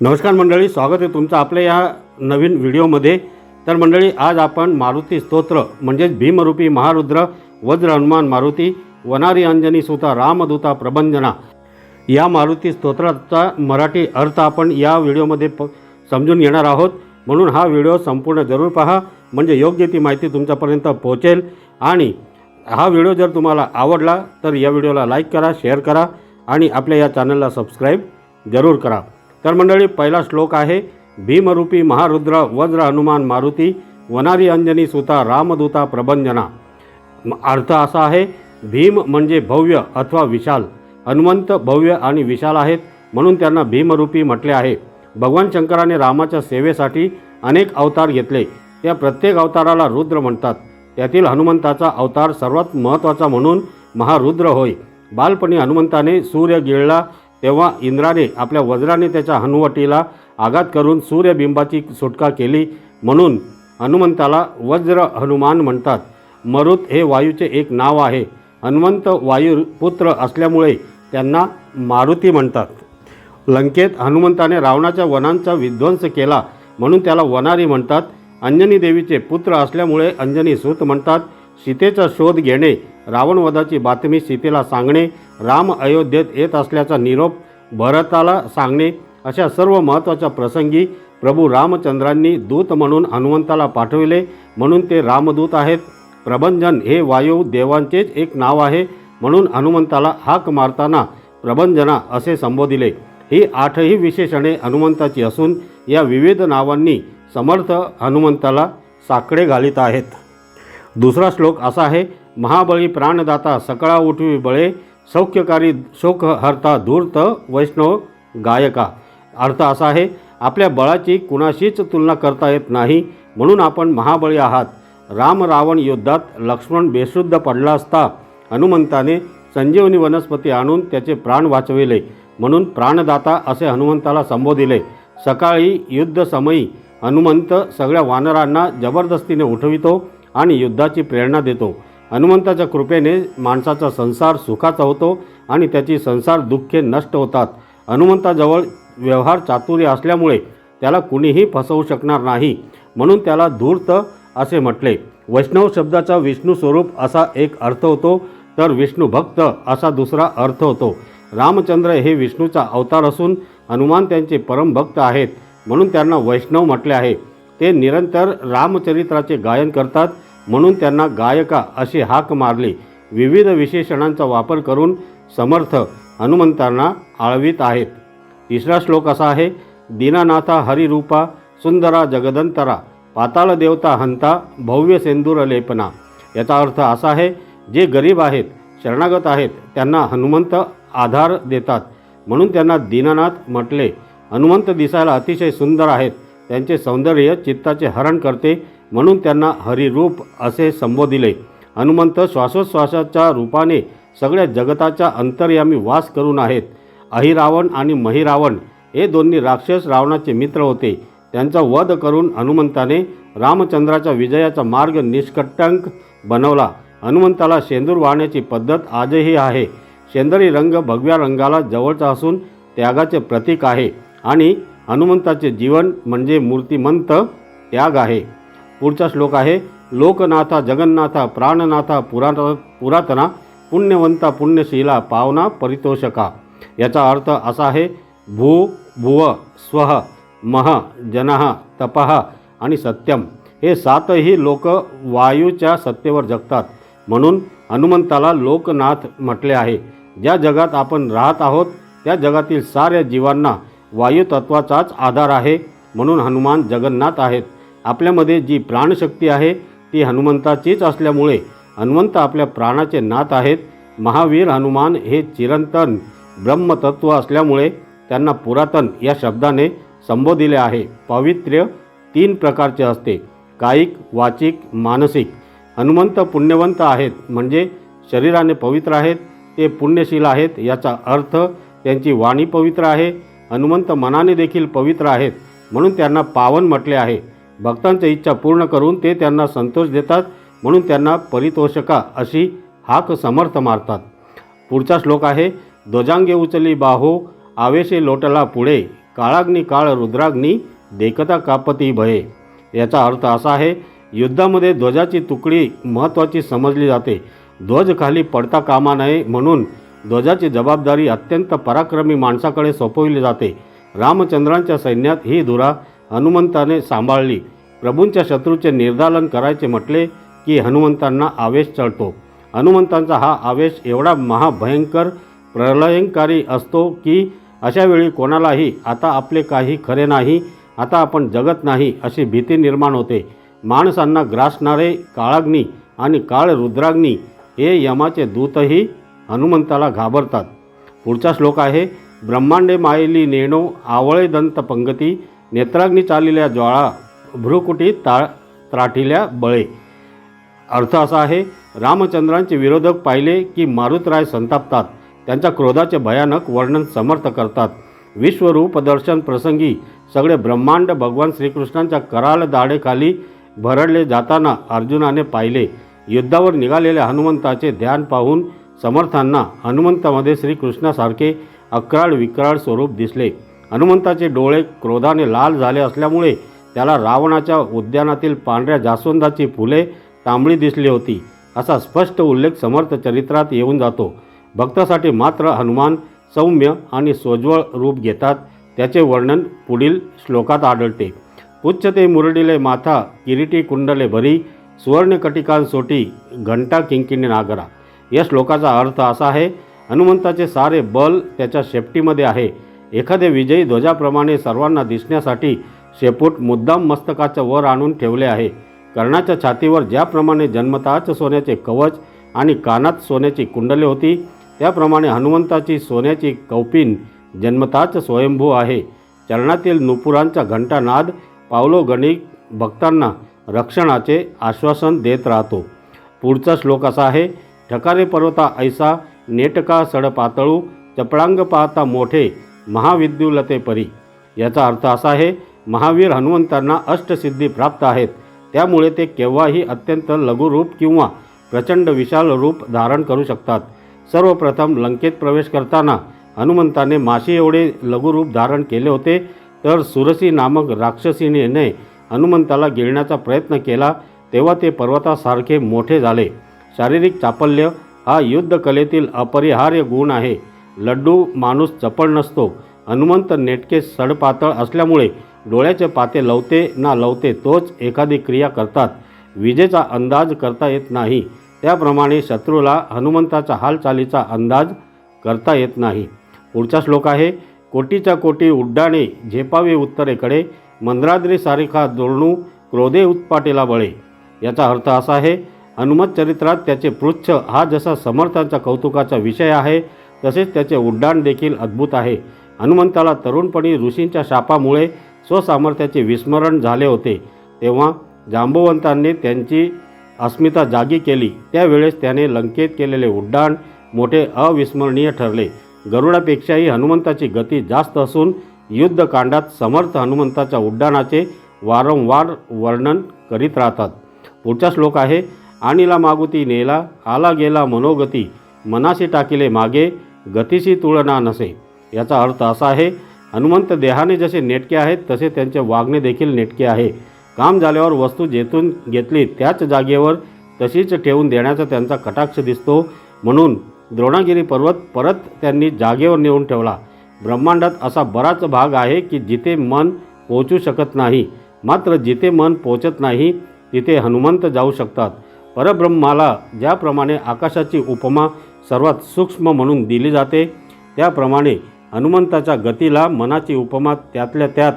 नमस्कार मंडळी स्वागत आहे तुमचं आपल्या या नवीन व्हिडिओमध्ये. तर मंडळी आज आपण मारुती स्तोत्र म्हणजेच भीमरूपी महारुद्र वज्र हनुमान मारुती वनारी अंजनी सुता रामदूता प्रबंजना या मारुती स्तोत्राचा मराठी अर्थ आपण या व्हिडिओमध्ये प समजून घेणार आहोत. म्हणून हा व्हिडिओ संपूर्ण जरूर पहा. म्हणजे योग्य ती माहिती तुमच्यापर्यंत पोहोचेल. आणि हा व्हिडिओ जर तुम्हाला आवडला तर या व्हिडिओला लाईक करा शेअर करा आणि आपल्या या चॅनलला सबस्क्राईब जरूर करा. तर मंडळी पहिला श्लोक आहे भीमरूपी महारुद्र वज्र हनुमान मारुती वनारी अंजनी सुता रामदूता प्रबंजना अर्थ असा आहे भीम म्हणजे भव्य अथवा विशाल. हनुमंत भव्य आणि विशाल आहेत म्हणून त्यांना भीमरूपी म्हटले आहे. भगवान शंकराने रामाच्या सेवेसाठी अनेक अवतार घेतले. त्या प्रत्येक अवताराला रुद्र म्हणतात. त्यातील हनुमंताचा अवतार सर्वात महत्त्वाचा म्हणून महारुद्र होय. बालपणी हनुमंताने सूर्य गिळला तेव्हा इंद्राने आपल्या वज्राने त्याच्या हनुवटीला आघात करून सूर्यबिंबाची सुटका केली म्हणून हनुमंताला वज्र हनुमान म्हणतात. मरुत हे वायूचे एक नाव आहे. हनुमंत वायू पुत्र असल्यामुळे त्यांना मारुती म्हणतात. लंकेत हनुमंताने रावणाच्या वनांचा विध्वंस केला म्हणून त्याला वनारी म्हणतात. अंजनी देवीचे पुत्र असल्यामुळे अंजनी सूत म्हणतात. सीतेचा शोध घेणे रावणवधाची बातमी सीतेला सांगणे राम अयोध्येत येत असल्याचा निरोप भरताला सांगणे अशा सर्व महत्त्वाच्या प्रसंगी प्रभू रामचंद्रांनी दूत म्हणून हनुमंताला पाठविले. म्हणून ते रामदूत आहेत. प्रभंजन हे वायू देवांचेच एक नाव आहे. म्हणून हनुमंताला हाक मारताना प्रभंजना असे संबोधिले. ही आठही विशेषणे हनुमंताची असून या विविध नावांनी समर्थ हनुमंताला साकडे घालीत आहेत. दुसरा श्लोक असा आहे महाबळी प्राणदाता सकळा उठवी बळे सौख्यकारी शोक हरता धूर्त वैष्णव गायका. अर्थ असा आहे आपल्या बळाची कुणाशीच तुलना करता येत नाही म्हणून आपण महाबळी आहात. राम रावण युद्धात लक्ष्मण बेशुद्ध पडला असता हनुमंताने संजीवनी वनस्पती आणून त्याचे प्राण वाचविले. म्हणून प्राणदाता असे हनुमंताला संबोधिले सकाळी युद्धसमयी हनुमंत सगळ्या वानरांना जबरदस्तीने उठवितो आणि युद्धाची प्रेरणा देतो. हनुमंताच्या कृपेने माणसाचा संसार सुखाचा होतो आणि त्याची संसार दुःखे नष्ट होतात. हनुमंताजवळ व्यवहार चातुर्य असल्यामुळे त्याला कुणीही फसवू शकणार नाही. म्हणून त्याला धूर्त असे म्हटले. वैष्णव शब्दाचा विष्णू स्वरूप असा एक अर्थ होतो तर विष्णू भक्त असा दुसरा अर्थ होतो. रामचंद्र हे विष्णूचा अवतार असून हनुमान त्यांचे परमभक्त आहेत. म्हणून त्यांना वैष्णव म्हटले आहे. ते निरंतर रामचरित्राचे गायन करतात. म्हणून त्यांना गायका अशी हाक मारली. विविध विशेषणांचा वापर करून समर्थ हनुमंतांना आळवीत आहेत. तिसरा श्लोक असा आहे दीनानाथा हरिरूपा सुंदरा जगदंतरा पाताळ देवता हंता भव्य सेंदूर लेपना. याचा अर्थ असा आहे जे गरीब आहेत शरणागत आहेत त्यांना हनुमंत आधार देतात. म्हणून त्यांना दीनानाथ म्हटले. हनुमंत दिसायला अतिशय सुंदर आहेत. त्यांचे सौंदर्य चित्ताचे हरण करते. म्हणून त्यांना हरिरूप असे संबोधिले. हनुमंत श्वासोच्छ्वासाच्या रूपाने सगळ्या जगताच्या अंतर्यामी वास करून आहेत. अहिरावण आणि महिरावण हे दोन्ही राक्षस रावणाचे मित्र होते. त्यांचा वध करून हनुमंताने रामचंद्राच्या विजयाचा मार्ग निष्कटंक बनवला. हनुमंताला शेंदूर वाहण्याची पद्धत आजही आहे. शेंदरी रंग भगव्या रंगाला जवळचा असून त्यागाचे प्रतीक आहे आणि हनुमंताचे जीवन म्हणजे मूर्तिमंत त्याग आहे. पुढचा श्लोक आहे लोकनाथा जगन्नाथा प्राणनाथा पुरात पुरातना पुण्यवंता पुण्यशीला पावना परितोषका. याचा अर्थ असा आहे भू भुव स्व मह जनः तपः आणि सत्यम. हे सातही लोक वायूच्या सत्तेवर जगतात. म्हणून हनुमंताला लोकनाथ म्हटले आहे. ज्या जगात आपण राहत आहोत त्या जगातील साऱ्या जीवांना वायुतत्वाचाच आधार आहे. म्हणून हनुमान जगन्नाथ आहेत. आपल्यामध्ये जी प्राणशक्ती आहे ती हनुमंताचीच असल्यामुळे हनुमंत आपल्या प्राणाचे नात आहेत. महावीर हनुमान हे चिरंतन ब्रह्मतत्व असल्यामुळे त्यांना पुरातन या शब्दाने संबोधिले आहे. पावित्र्य तीन प्रकारचे असते. कायिक वाचिक मानसिक. हनुमंत पुण्यवंत आहेत म्हणजे शरीराने पवित्र आहेत ते पुण्यशील आहेत याचा अर्थ त्यांची वाणी पवित्र आहे. हनुमंत मनाने देखील पवित्र आहेत म्हणून त्यांना पावन म्हटले आहे. भक्तांच्या इच्छा पूर्ण करून ते त्यांना संतोष देतात म्हणून त्यांना परितोषका अशी हाक समर्थ मारतात. पुढचा श्लोक आहे ध्वजांगे उचली बाहो आवेशे लोटला पुढे काळाग्नी काळ रुद्राग्नी देखता कापती भये. याचा अर्थ असा आहे युद्धामध्ये ध्वजाची तुकडी महत्त्वाची समजली जाते. ध्वज खाली पडता कामा नये म्हणून ध्वजाची जबाबदारी अत्यंत पराक्रमी माणसाकडे सोपविली जाते. रामचंद्रांच्या सैन्यात ही धुरा हनुमंताने सांभाळली. प्रभूंच्या शत्रूचे निर्दालन करायचे म्हटले की हनुमंतांना आवेश चढतो. हनुमंतांचा हा आवेश एवढा महाभयंकर प्रलयंकारी असतो की अशावेळी कोणालाही आता आपले काही खरे नाही आता आपण जगत नाही अशी भीती निर्माण होते. माणसांना ग्रासणारे काळाग्नी आणि काळ रुद्राग्नी हे यमाचे दूतही हनुमंताला घाबरतात. पुढचा श्लोक आहे ब्रह्मांडे मायली नेणो आवळे दंत पंगती नेत्राग्नी चाललेल्या ज्वाळा भ्रुकुटी ता त्राटिल्या बळे. अर्थ असा आहे रामचंद्रांचे विरोधक पाहिले की मारुतराय संतापतात. त्यांच्या क्रोधाचे भयानक वर्णन समर्थ करतात. विश्वरूप दर्शन प्रसंगी सगळे ब्रह्मांड भगवान श्रीकृष्णांच्या कराल दाढेखाली भरडले जाताना अर्जुनाने पाहिले. युद्धावर निघालेल्या हनुमंताचे ध्यान पाहून समर्थांना हनुमंतामध्ये श्रीकृष्णासारखे अक्राळ विक्राळ स्वरूप दिसले. हनुमंताचे डोळे क्रोधाने लाल झाले असल्यामुळे त्याला रावणाच्या उद्यानातील पांढऱ्या जास्वंदाची फुले तांबडी दिसली होती असा स्पष्ट उल्लेख समर्थ चरित्रात येऊन जातो. भक्तासाठी मात्र हनुमान सौम्य आणि सोज्वळ रूप घेतात त्याचे वर्णन पुढील श्लोकात आढळते. उच्चते मुरडिले माथा किरीटी कुंडले भरी सुवर्णकटिकांसोटी घंटा किंकिणी नागरा. या श्लोकाचा अर्थ असा आहे हनुमंताचे सारे बल त्याच्या शेपटीमध्ये आहे एखाद्या विजयी ध्वजाप्रमाणे सर्वांना दिसण्यासाठी शेपूट मुद्दाम मस्तकाच्या वर आणून ठेवले आहे. कर्णाच्या छातीवर ज्याप्रमाणे जन्मताच सोन्याचे कवच आणि कानात सोन्याची कुंडले होती त्याप्रमाणे हनुमंताची सोन्याची कौपिन जन्मताच स्वयंभू आहे. चरणातील नुपुरांचा घंटानाद पावलोगणिक भक्तांना रक्षणाचे आश्वासन देत राहतो. पुढचा श्लोक असा आहे ठकारे पर्वता ऐसा नेटका सड पातळू चपळांग पाहता मोठे महाविद्युलते परी याचा अर्थ असा आहे महावीर हनुमंतांना अष्टसिद्धी प्राप्त आहेत. त्यामुळे ते केव्हाही अत्यंत लघुरूप किंवा प्रचंड विशाल रूप धारण करू शकतात. सर्वप्रथम लंकेत प्रवेश करताना हनुमंताने माशी एवढे लघुरूप धारण केले होते तर सुरसी नामक राक्षसीने हनुमंताला गिळण्याचा प्रयत्न केला तेव्हा ते पर्वतासारखे मोठे झाले. शारीरिक चापल्य हा युद्धकलेतील अपरिहार्य गुण आहे. लड्डू माणूस चपळ नसतो. हनुमंत नेटके सडपातळ असल्यामुळे डोळ्याचे पाते लवते ना लवते तोच एखादी क्रिया करतात. विजेचा अंदाज करता येत नाही. त्याप्रमाणे शत्रूला हनुमंताचा हालचालीचा अंदाज करता येत नाही. पुढचा श्लोक आहे कोटीच्या कोटी उड्डाणे झेपावे उत्तरेकडे मंद्राद्री सारिखा दोरणू क्रोधे उत्पाटेला बळे. याचा अर्थ असा आहे हनुमत चरित्रात त्याचे पृच्छ हा जसा समर्थांच्या कौतुकाचा विषय आहे तसेच त्याचे उड्डाण देखील अद्भुत आहे. हनुमंताला तरुणपणी ऋषींच्या शापामुळे स्वसामर्थ्याचे विस्मरण झाले होते. तेव्हा जांबवंतांनी त्यांची अस्मिता जागी केली. त्यावेळेस त्याने लंकेत केलेले उड्डाण मोठे अविस्मरणीय ठरले. गरुडापेक्षाही हनुमंताची गती जास्त असून युद्धकांडात समर्थ हनुमंताच्या उड्डाणाचे वारंवार वर्णन करीत राहतात. पुढचा श्लोक आहे आणिला मागुती नेला आला गेला मनोगती मनाशी टाकिले मागे गतीशी तुळना नसे. याचा अर्थ असा आहे हनुमंत देहाने जसे नेटके आहेत तसे त्यांचे वागणे देखील नेटके आहे. काम झाल्यावर वस्तू जेथून घेतली त्याच जागेवर तशीच ठेवून देण्याचा त्यांचा कटाक्ष दिसतो. म्हणून द्रोणागिरी पर्वत परत त्यांनी जागेवर नेऊन ठेवला. ब्रह्मांडात असा बराच भाग आहे की जिथे मन पोचू शकत नाही. मात्र जिथे मन पोचत नाही तिथे हनुमंत जाऊ शकतात. परब्रह्माला ज्याप्रमाणे आकाशाची उपमा सर्वात सूक्ष्म म्हणून दिली जाते. त्याप्रमाणे हनुमंताच्या गतीला मनाची उपमा त्यातल्या त्यात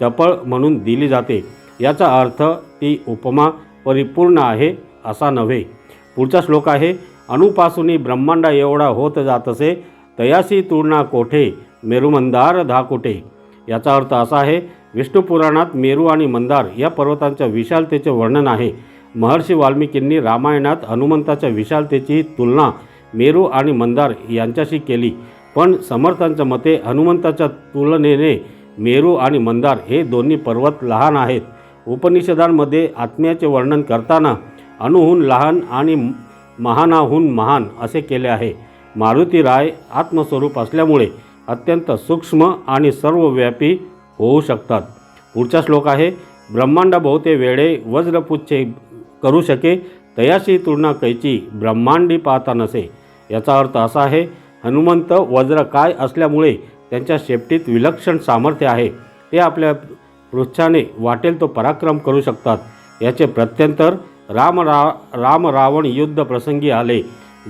चपळ म्हणून दिली जाते. याचा अर्थ ती उपमा परिपूर्ण आहे असा नव्हे. पुढचा श्लोक आहे अणुपासूनी ब्रह्मांडा एवढा होत जात असे तयासी तुळणा कोठे मेरुमंदार धाकोटे याचा अर्थ असा आहे विष्णुपुराणात मेरू आणि मंदार या पर्वतांच्या विशालतेचे वर्णन आहे. महर्षी वाल्मिकींनी रामायणात हनुमंताच्या विशालतेची तुलना मेरू आणि मंदार यांच्याशी केली. पण समर्थांच्या मते हनुमंताच्या तुलनेने मेरू आणि मंदार हे दोन्ही पर्वत लहान आहेत. उपनिषदांमध्ये आत्म्याचे वर्णन करताना अणुहून लहान आणि महानाहून महान असे केले आहे. मारुती राय आत्मस्वरूप असल्यामुळे अत्यंत सूक्ष्म आणि सर्वव्यापी होऊ शकतात. पुढचा श्लोक आहे ब्रह्मांड बहुते वेळे वज्रपुच्छे करू शके तयाशी तुलना कैची ब्रह्मांडी पाहता नसे. याचा अर्थ असा आहे हनुमंत वज्र काय असल्यामुळे त्यांच्या शेपटीत विलक्षण सामर्थ्य आहे. ते आपल्या पृच्छाने वाटेल तो पराक्रम करू शकतात. याचे प्रत्यंतर राम रा राम रावण युद्ध प्रसंगी आले.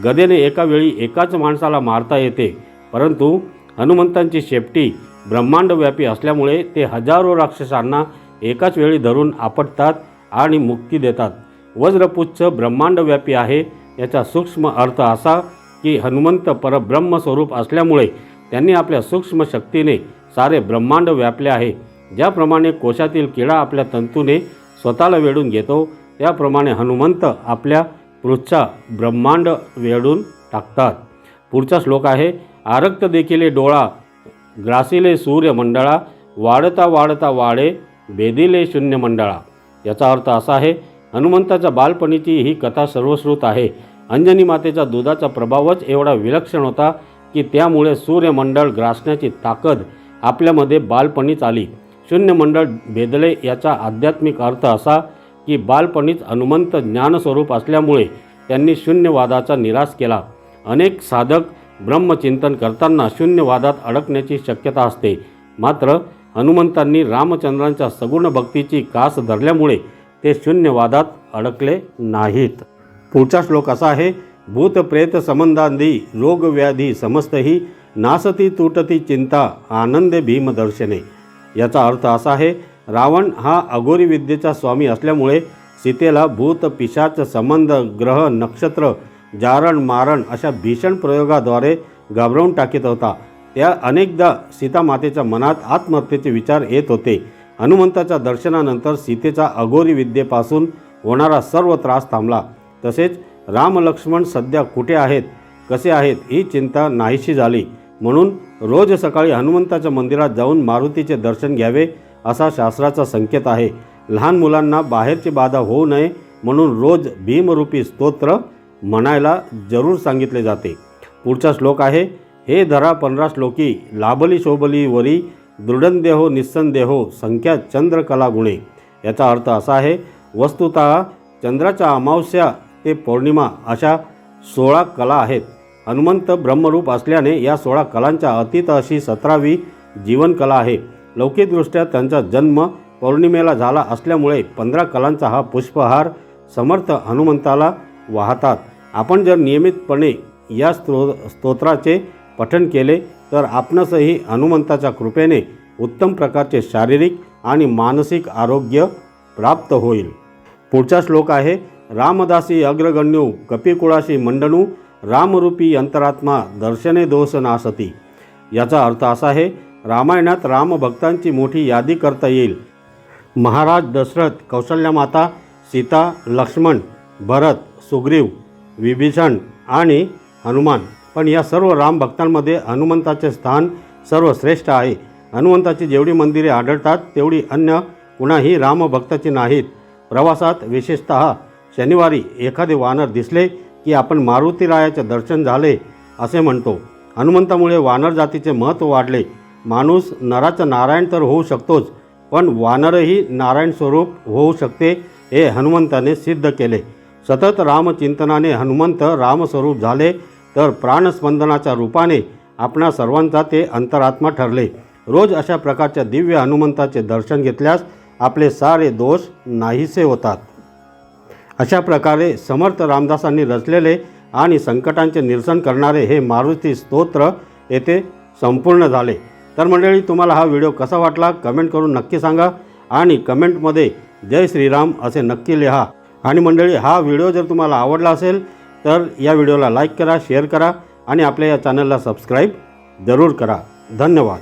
गदेने एका वेळी एकाच माणसाला मारता येते. परंतु हनुमंतांची शेपटी ब्रह्मांडव्यापी असल्यामुळे ते हजारो राक्षसांना एकाच वेळी धरून आपटतात आणि मुक्ती देतात. वज्रपुच्छ ब्रह्मांडव्यापी आहे याचा सूक्ष्म अर्थ असा की हनुमंत परब्रह्म स्वरूप असल्यामुळे त्यांनी आपल्या सूक्ष्म शक्तीने सारे ब्रह्मांड व्यापले आहे. ज्याप्रमाणे कोशातील किडा आपल्या तंतूने स्वतःला वेढून घेतो त्याप्रमाणे हनुमंत आपल्या पृच्छा ब्रह्मांड वेढून टाकतात. पुढचा श्लोक आहे आरक्त देखिले डोळा ग्रासिले सूर्यमंडळा वाढता वाढता वाढे बेदिले शून्य मंडळा याचा अर्थ असा आहे हनुमंताच्या बालपणीची ही कथा सर्वश्रुत आहे. अंजनी मातेचा दुधाचा प्रभावच एवढा विलक्षण होता की त्यामुळे सूर्यमंडळ ग्रासण्याची ताकद आपल्यामध्ये बालपणीच आली. शून्यमंडळ भेदले याचा आध्यात्मिक अर्थ असा की बालपणीच हनुमंत ज्ञानस्वरूप असल्यामुळे त्यांनी शून्यवादाचा निराश केला. अनेक साधक ब्रह्मचिंतन करताना शून्यवादात अडकण्याची शक्यता असते. मात्र हनुमंतांनी रामचंद्रांच्या सगुण भक्तीची कास धरल्यामुळे ते शून्यवादात अडकले नाहीत. पुढचा श्लोक असा आहे भूत प्रेत संबंधांदी रोगव्याधी समस्तही नासती तुटती चिंता आनंदे भीमदर्शने याचा अर्थ असा आहे रावण हा अघोरी विद्येचा स्वामी असल्यामुळे सीतेला भूत पिशाच संबंध ग्रह नक्षत्र जारण मारण अशा भीषण प्रयोगाद्वारे घाबरवून टाकीत होता. त्या अनेकदा सीतामातेच्या मनात आत्महत्येचे विचार येत होते. हनुमंताच्या दर्शनानंतर सीतेचा अघोरी विद्येपासून होणारा सर्व त्रास थांबला. तसेच राम लक्ष्मण सध्या कुठे आहेत कसे आहेत ही चिंता नाहीशी झाली. म्हणून रोज सकाळी हनुमंताच्या मंदिरात जाऊन मारुतीचे दर्शन घ्यावे असा शास्त्राचा संकेत आहे. लहान मुलांना बाहेरची बाधा होऊ नये म्हणून रोज भीमरूपी स्तोत्र म्हणायला जरूर सांगितले जाते. पुढचा श्लोक आहे हे धरा पंधरा श्लोकी लाभली शोभली वरी दृढंदेहो निस्संदेहो संख्या चंद्रकला गुणे. याचा अर्थ असा आहे वस्तुत चंद्राच्या अमावस्या ते पौर्णिमा अशा सोळा कला आहेत. हनुमंत ब्रह्मरूप असल्याने या सोळा कलांच्या अतीत अशी सतरावी जीवनकला आहे. लौकिकदृष्ट्या त्यांचा जन्म पौर्णिमेला झाला असल्यामुळे पंधरा कलांचा हा पुष्पहार समर्थ हनुमंताला वाहतात. आपण जर नियमितपणे या स्त्रो स्तोत्राचे पठण केले तर आपणासही हनुमंताच्या कृपेने उत्तम प्रकारचे शारीरिक आणि मानसिक आरोग्य प्राप्त होईल. पुढचा श्लोक आहे रामदासी अग्रगण्यू कपिकुळाशी मंडणू रामरूपी अंतरात्मा दर्शने दोष नासती याचा अर्थ असा आहे रामायणात रामभक्तांची मोठी यादी करता येईल महाराज दशरथ कौशल्यामाता सीता लक्ष्मण भरत सुग्रीव विभीषण आणि हनुमान पण या सर्व रामभक्तांमध्ये हनुमंताचे स्थान सर्वश्रेष्ठ आहे हनुमंताची जेवढी मंदिरे आढळतात तेवढी अन्य कुणाही रामभक्ताची नाहीत प्रवासात विशेषतः शनिवारी एखादे वानर दिसले की आपण मारुतीरायाचे दर्शन झाले असे म्हणतो. हनुमंतामुळे वानर जातीचे महत्त्व वाढले. माणूस नराचा नारायण तर होऊ शकतोच पण वानरही नारायण स्वरूप होऊ शकते हे हनुमंताने सिद्ध केले. सतत रामचिंतनाने हनुमंत रामस्वरूप झाले तर प्राणस्पंदनाच्या रूपाने आपणा सर्वांचा ते अंतरात्मा ठरले. रोज अशा प्रकारच्या दिव्य हनुमंताचे दर्शन घेतल्यास आपले सारे दोष नाहीसे होतात. अशा प्रकारे समर्थ रामदासांनी रचलेले आणि संकटांचे निरसन करणारे हे मारुती स्तोत्र येथे संपूर्ण झाले. तर मंडळी तुम्हाला हा व्हिडिओ कसा वाटला? कमेंट करून नक्की सांगा आणि कमेंटमध्ये जय श्रीराम असे नक्की लिहा. आणि मंडळी हा व्हिडिओ जर तुम्हाला आवडला असेल तर या व्हिडिओला लाईक करा शेअर करा आणि आपल्या या चॅनलला सबस्क्राईब जरूर करा. धन्यवाद.